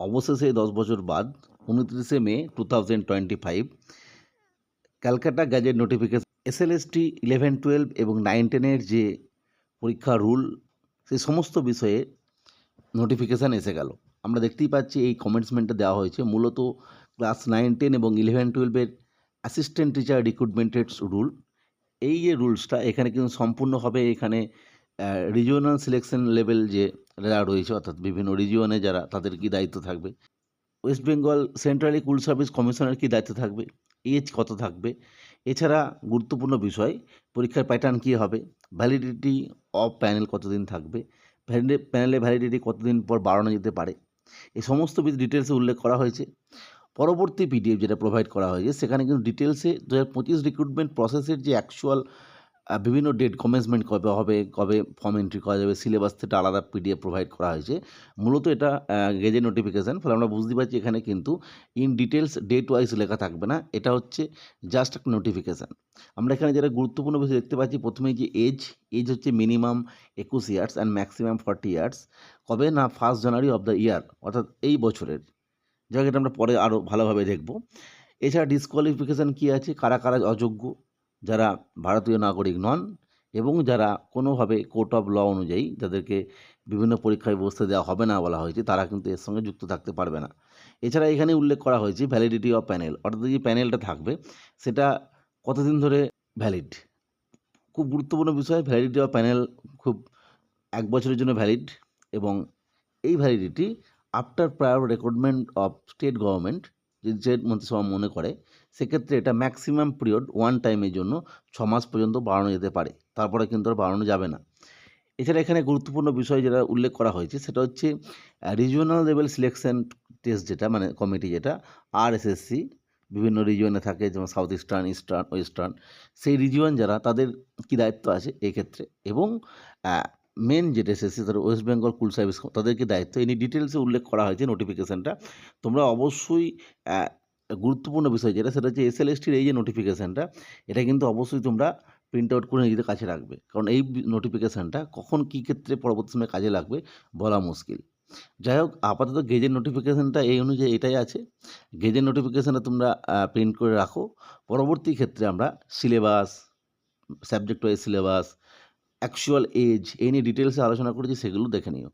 অবশেষে দশ বছর বাদ, উনত্রিশে May two thousand twenty five Calcutta gazette notification SLST eleven twelve এবং নাইন টেনের যে পরীক্ষা রুল সেই সমস্ত বিষয়ে নোটিফিকেশান এসে গেল। আমরা দেখতেই পাচ্ছি এই কমেন্টসমেন্টটা দেওয়া হয়েছে। মূলত ক্লাস নাইন টেন এবং ইলেভেন টুয়েলভের অ্যাসিস্ট্যান্ট টিচার রিক্রুটমেন্টের রুল এই যে রুলসটা এখানে কিন্তু সম্পূর্ণভাবে এখানে রিজিওনাল সিলেকশন লেভেল যে রয়েছে, অর্থাৎ বিভিন্ন রিজিয়নে যারা তাদের কী দায়িত্ব থাকবে? West Bengal central school service কমিশনের কী দায়িত্ব থাকবে? এজ কত থাকবে? এছাড়া গুরুত্বপূর্ণ বিষয়, পরীক্ষার প্যাটার্ন কী হবে? ভ্যালিডিটি অফ প্যানেল কতদিন থাকবে? প্যানেলে ভ্যালিডিটি কতদিন পর বাড়ানো যেতে পারে? এই সমস্ত ডিটেলসে উল্লেখ করা হয়েছে। পরবর্তী পিডিএফ যেটা প্রোভাইড করা হয়েছে, সেখানে কিন্তু ডিটেলসে দু হাজার পঁচিশ রিক্রুটমেন্ট প্রসেসের যে অ্যাকচুয়াল বিভিন্ন ডেট কমেন্সমেন্ট কবে হবে, কবে ফর্ম এন্ট্রি করা যাবে সিলেবাস থেকে আলাদা পিডিএফ প্রোভাইড করা হয়েছে। মূলত এটা গেজেট নোটিফিকেশান ফলে আমরা বুঝতে পারছি এখানে কিন্তু ইন ডিটেলস ডেট ওয়াইজ লেখা থাকবে না। এটা হচ্ছে জাস্ট একটা নোটিফিকেশান আমরা এখানে যেটা গুরুত্বপূর্ণ বিষয় দেখতে পাচ্ছি, প্রথমেই যে এজ এজ হচ্ছে মিনিমাম একুশ years and maximum forty years কবে? না first January of the year অর্থাৎ এই বছরের। যাক, এটা আমরা পরে আরও ভালোভাবে দেখব। এছাড়া ডিসকোয়ালিফিকেশান কী আছে? কারা কারা অযোগ্য? যারা ভারতীয় নাগরিক নন এবং যারা কোনোভাবে কোর্ট অফ ল অনুযায়ী যাদেরকে বিভিন্ন পরীক্ষায় বসতে দেওয়া হবে না বলা হয়েছে, তারা কিন্তু এর সঙ্গে যুক্ত থাকতে পারবে না। এছাড়া এখানে উল্লেখ করা হয়েছে ভ্যালিডিটি অফ প্যানেল অর্থাৎ যে প্যানেলটা থাকবে, সেটা কতদিন ধরে ভ্যালিড খুব গুরুত্বপূর্ণ বিষয় ভ্যালিডিটি অফ প্যানেল খুব এক বছরের জন্য ভ্যালিড এবং এই validity after prior recommendation of state government যদি স্টেট মন্ত্রিসভা মনে করে, সেক্ষেত্রে এটা ম্যাক্সিমাম পিরিয়ড ওয়ান টাইমের জন্য ছ মাস পর্যন্ত বাড়ানো যেতে পারে। তারপরে কিন্তু আর বাড়ানো যাবে না। এছাড়া এখানে গুরুত্বপূর্ণ বিষয় যেটা উল্লেখ করা হয়েছে, সেটা হচ্ছে রিজিওনাল লেভেল সিলেকশন টেস্ট যেটা মানে কমিটি যেটা আর এসএসসি বিভিন্ন রিজিয়নে থাকে, যেমন সাউথ ইস্টার্ন ইস্টার্ন ওয়েস্টার্ন সেই রিজিয়ন যারা, তাদের কী দায়িত্ব আছে এক্ষেত্রে? এবং মেন যেটা এসএসসি তাদের ওয়েস্ট বেঙ্গল কুল সার্ভিস তাদেরকে দায়িত্ব এই ডিটেলসে উল্লেখ করা হয়েছে নোটিফিকেশানটা তোমরা অবশ্যই গুরুত্বপূর্ণ বিষয় যেটা, সেটা হচ্ছে এসএলএসটির এই যে নোটিফিকেশানটা এটা কিন্তু অবশ্যই তোমরা প্রিন্ট আউট করে নিজেদের কাছে রাখবে। কারণ এই নোটিফিকেশানটা কখন কী ক্ষেত্রে পরবর্তী সময় কাজে লাগবে, বলা মুশকিল। যাই হোক, আপাতত গেজের নোটিফিকেশানটা এই অনুযায়ী এটাই আছে। গেজের নোটিফিকেশানটা তোমরা প্রিন্ট করে রাখো। পরবর্তী ক্ষেত্রে আমরা syllabus subject wise syllabus actual age এই নিয়ে ডিটেলসে আলোচনা করেছি সেগুলো দেখে নিও।